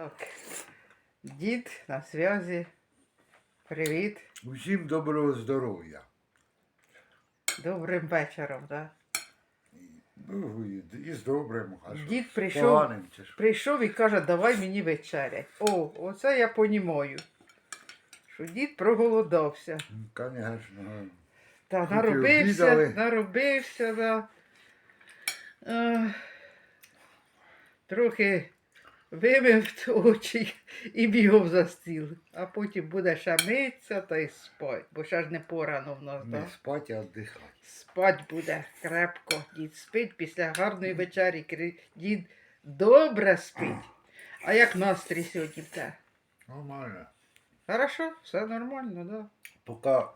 Так. Дід на зв'язі. Привіт. Усім доброго здоров'я. Добрим вечором, так? Ну, і, з добрим, а що? Дід прийшов, Поганим чи що? прийшов і каже, давай мені вечерять. О, оце я понімаю. Що дід проголодався. Ну, Конечно. Та Тільки наробився, обідали. наробився, да. Е, трохи вимив очі і бігав за стіл. А потім буде ще митися та й спать, бо ще ж не порано в нас, Не да? спати, а віддихати. Спать буде крепко. Дід спить після гарної вечері. Дід добре спить. А як настрій сьогодні в те? Нормально. Хорошо, все нормально, да. Поки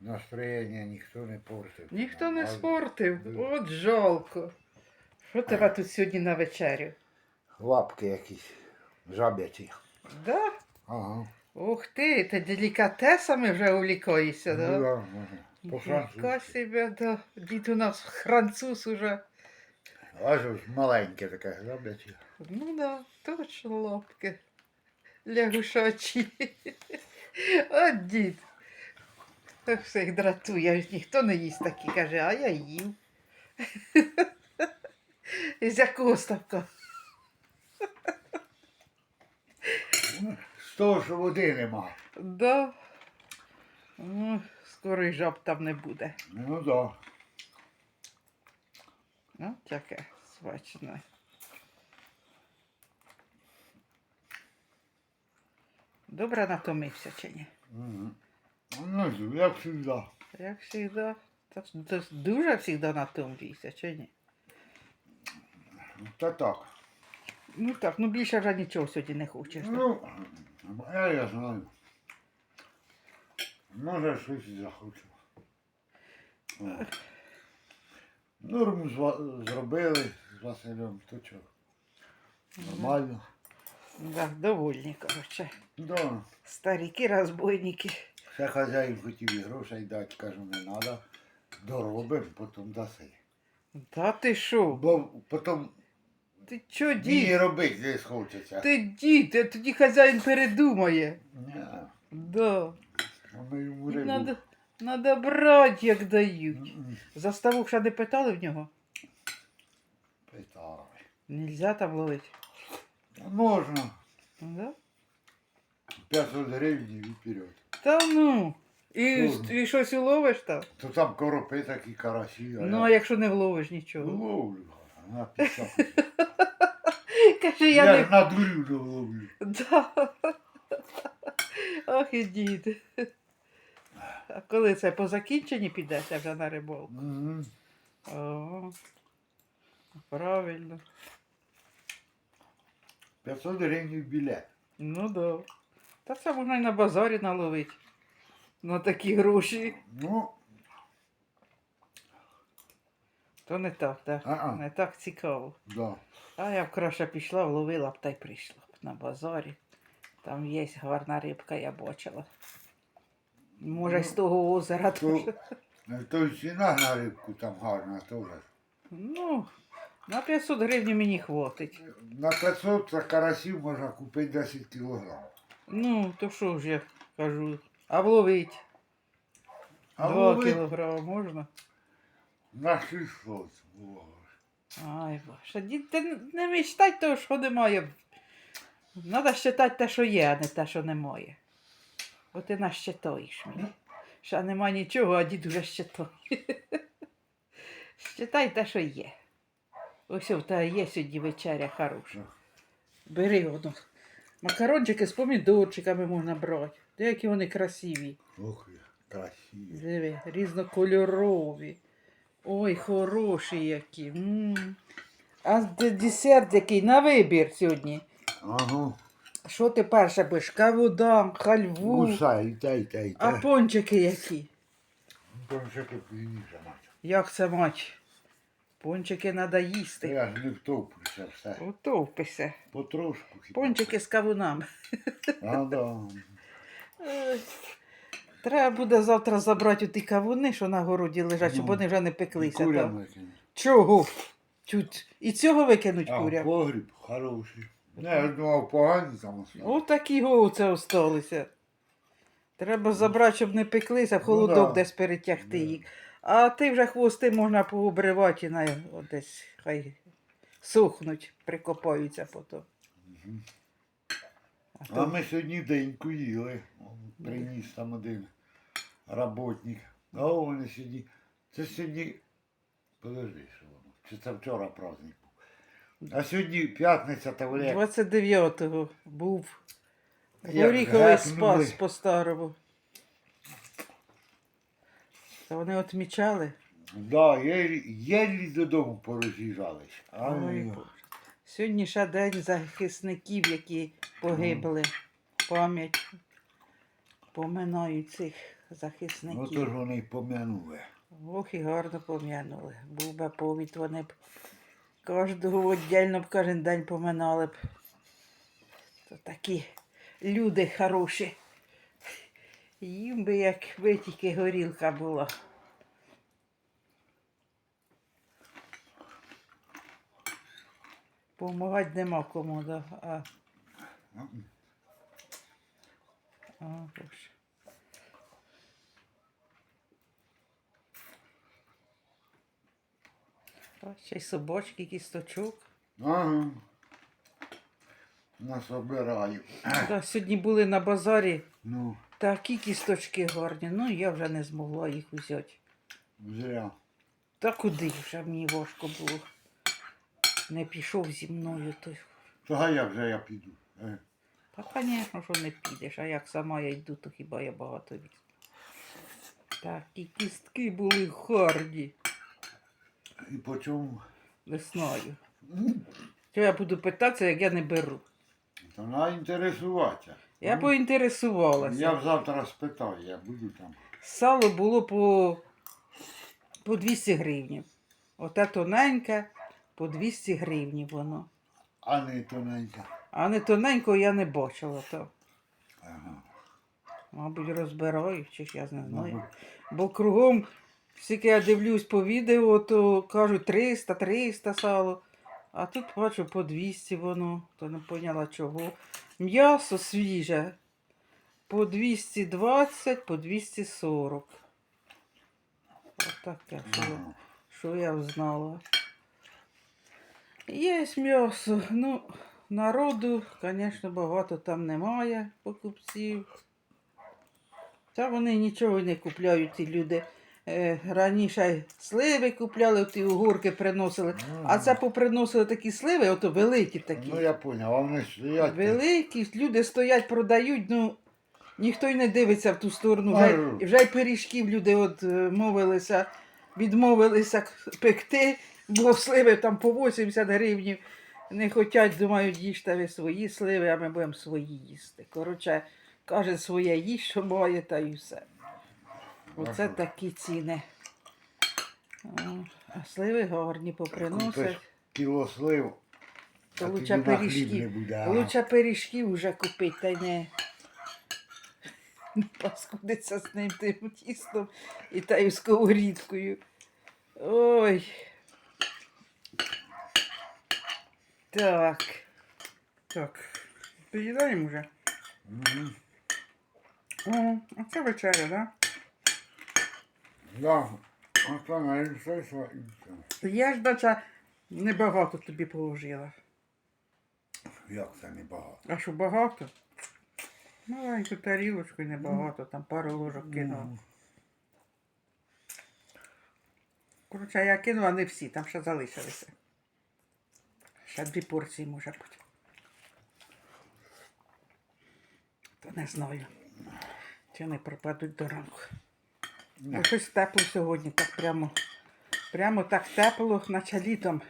настроєння ніхто не портив. Ніхто не спортив. От жалко. Що тебе тут сьогодні на вечерю? Лапки якісь жаб'ячі. Да? Ага. Ух ти, ти делікатесами вже увлікаєшся, Ну, да? да. По Яка себе, да. Дід у нас француз уже. Аж маленьке таке жаб'яче. Ну да, точно лапки. Лягушачі. От дід. Так всіх дратує, ж ніхто не їсть такі, каже, а я їв. З якого ставка? Ну, З того, що води нема. Да. Ну, скоро й жаб там не буде. Ну да. Ну, таке смачне. Добре натомився чи ні? Мгм. Ну, як завжди. Як завжди. Та ж- ж дуже завжди натомлюєшся, чи ні? Та так. Ну так, ну більше вже нічого сьогодні не хочеш. так? Ну, я, я знаю. Може, щось і захочу. О. Норму зробили з Василем, то чого? Нормально. Да, довольні, коротше. Да. Старіки, розбойники. Ще хазяїн хотів і грошей дати, кажу, не треба. Доробимо, потім даси. Та ти що? Бо потім Ти чо, мені дід? робити не схочеться. Ти дід, а тоді хазяїн передумає. Ні, Да. ми йому рибу. Надо, надо брати, як дають. М-м, Заставу ще не питали в нього? Питали. Нельзя там ловити. Можна. Да? 500 гривень і вперед. Та ну. І, і щось уловиш там? То там коропи такі карасі. Ну, а якщо не вловиш нічого. Ловлю. На 50. Каже, Я, я не. на дурю ловлю. Да. Ох і дід. А коли це по закінченні підете вже на рибалку? Мгм. О, правильно. 500 гривень білет. Ну да. Та це можна і на базарі наловити. На такі гроші. Ну, То не так, так? А-а. Не так цікаво. да. А я б краще пішла, вловила б та й прийшла б на базарі. Там є гарна рибка, я бачила. Може, з того озера То, теж. то й ціна на рибку там гарна теж. Ну, на 500 гривень мені хватить. На 500 за карасів можна купити 10 кілограм. Ну, то що ж я кажу. А вловить? А 2 ловить кілограми можна? На 600. О. Ай, боже, дід, ти не мечтай того, що немає. Треба щитати те, що є, а не те, що немає. Бо ти нас щитаєш мені. Що нема нічого, а дід уже щитає. Щитай те, що є. Ось в тебе є сьогодні вечеря хороша. Бери воно. Макарончики з помідорчиками можна брати. Деякі вони красиві. Ох, красиві. Диви, різнокольорові. Ой, хороші які. м А д- десерт який на вибір сьогодні. Ага. Що ти перше будеш? Кавудан, хальву. Гуса, і те, і А пончики які? Там ще попільніше мать. Як це мать? Пончики треба їсти. Я ж не втоплюся все. Утовпися. Потрошку хіба. Пончики з кавунами. А, да. Ой. Треба буде завтра забрати ті кавуни, що на городі лежать, щоб Ну, вони вже не пеклися. курям там. викинь. Чого? Чуть. І цього викинуть А, курям. погріб хороший. Не, я думав, погані там осталось. Отакі говце осталися. Треба забрати, щоб не пеклися, в холодок Ну да. десь перетягти Да. їх. А ти вже хвости можна пообривати і на от десь хай сухнуть, прикопаються потім. Мгм. А ми сьогодні деньку їли. Он Приніс там один работник. А вони сьогодні. Це сьогодні. Подожди, що воно. Чи це вчора праздник був? А сьогодні п'ятниця та валяк. 29-го був Як горіховий спас по-старому. Та вони відмічали. Да, єлі, єлі додому пороз'їжджались. А, ну. Сьогодні ще день захисників, які погибли. Пам'ять поминають цих ну то захисників. ж вони пом'янули. Ох і гарно пом'янули. Був би повід, вони б кожного віддільно б кожен день поминали б. То такі люди хороші. Їм би як би тільки горілка була. Помагати нема кому, да. А, а, боже. А, ще й собачки, кісточок. Ага. Нас обирають. Да, сьогодні були на базарі Ну, такі кісточки гарні. Ну, я вже не змогла їх взяти. зря. Та куди вже мені важко було. Не пішов зі мною той. То а як же я піду? Е, Та, звісно, що не підеш, а як сама я йду, то хіба я багато візьму. Такі кістки були гарні. І по чому? Не знаю. Що я буду питатися, як я не беру. То треба інтересуватися. Я Ну, поінтересувалася. Я завтра спитаю, я буду там. Сало було по, по 200 гривнів. Оте тоненьке по 200 гривнів воно. А не тоненька. А не тоненького я не бачила то. Ага. Мабуть, розбирають, чи ж я не знаю. Мабуть. Бо кругом, скільки я дивлюсь по відео, то кажуть 300, 300 сало. А тут бачу по 200 воно, то не поняла чого. М'ясо свіже. По 220, по 240. Отаке, що, я- що я взнала. Є м'ясо. Ну, народу, звісно, багато там немає покупців. Та вони нічого не купляють, ці люди. Е, раніше сливи купляли, ті угорки приносили. А це поприносили такі сливи, ото великі такі. Ну я поняв, а вони стоять. Великі, люди стоять, продають, ну ніхто й не дивиться в ту сторону. Вже, вже й пиріжків люди от е, мовилися, відмовилися пекти, бо сливи там по 80 гривнів. Не хочуть, думають, їжте ви свої сливи, а ми будемо свої їсти. Коротше, каже своє їсть, що має, та й все. Оце Ага. такі ціни. О, А сливи гарні поприносять. Купиш кіло слив. То лучше на хліб буде. а. Лучше пиріжків вже купити, та й не не паскудиться з ним тим тістом і таю сковорідкою. Ой. Так. Так. Поїдаємо вже. Мгм. О, а це вечеря, да? Да. А то і все. Я ж дача небагато тобі положила. Як це небагато? А що багато? Маленьку тарілочку і небагато, там пару ложок кинула. Ну, Коротше, я кинула не всі, там ще залишилися. Ще дві порції може бути. То не знаю. Чи не пропадуть до ранку. Бо щось тепло сьогодні, так прямо. Прямо так тепло, наче літом.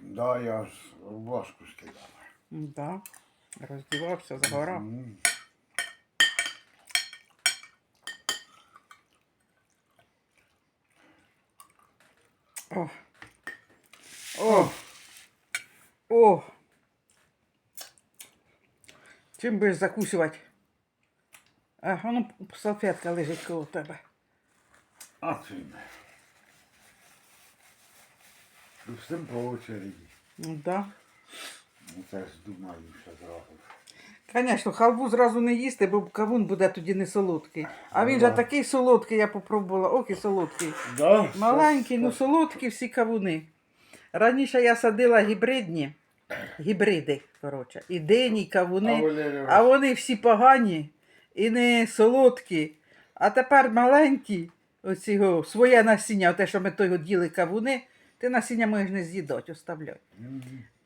Да, я ж рубашку скидав. Да. Роздівався, загорав. Мгм. О. О. О. Чим будеш закусувати? А, воно салфетка лежить коло тебе. А цим. Всім по очереді. Ну, да. Ну це ж думаю, що зразу. Звісно, халву зразу не їсти, бо кавун буде тоді не солодкий. А він же такий солодкий, я попробувала. Ох і солодкий. Да? Маленький, ну солодкі всі кавуни. Раніше я садила гібридні, гібриди, коротше, і дині, і А кавуни, а вони всі погані і не солодкі. А тепер маленькі, оці го, своє насіння, те, що ми того діли кавуни, ти насіння можеш не з'їдати, оставляй.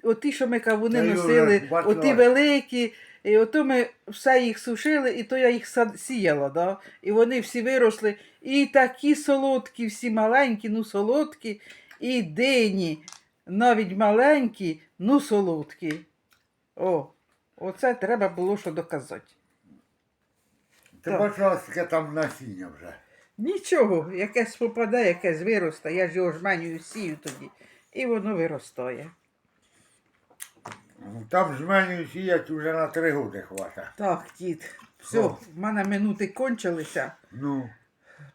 Оті, що ми кавуни носили, оті великі, і ото ми все їх сушили, і то я їх сіяла, да? і вони всі виросли. І такі солодкі, всі маленькі, ну солодкі, і дині, навіть маленькі, ну солодкі. О, оце треба було що доказати. Ти Так. бачила, скільки там насіння вже. Нічого, якесь попаде, якесь виросте, я ж його жменю сію тоді, і воно виростає. Ну, Там жменю сіять уже на три роки хвата. Так, дід, все, О. в мене минути кончилися. Ну,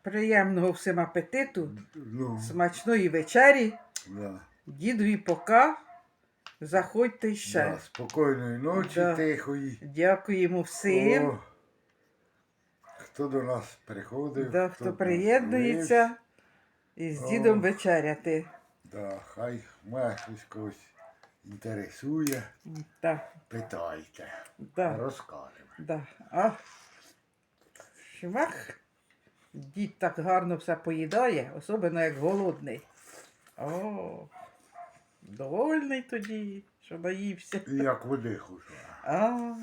Приємного всім апетиту, ну, смачної вечері, да. Дідові пока. Заходьте ще. Да, спокійної ночі, Да. тихої. Дякуємо всім, О, хто до нас приходив. да, хто приєднується і з О. дідом вечеряти. Да, хай щось когось інтересує, Да, питайте, да, розкажемо. да. А, шмах. Дід так гарно все поїдає, особливо як голодний. О, довольний тоді, що наївся. Як води хочу. А,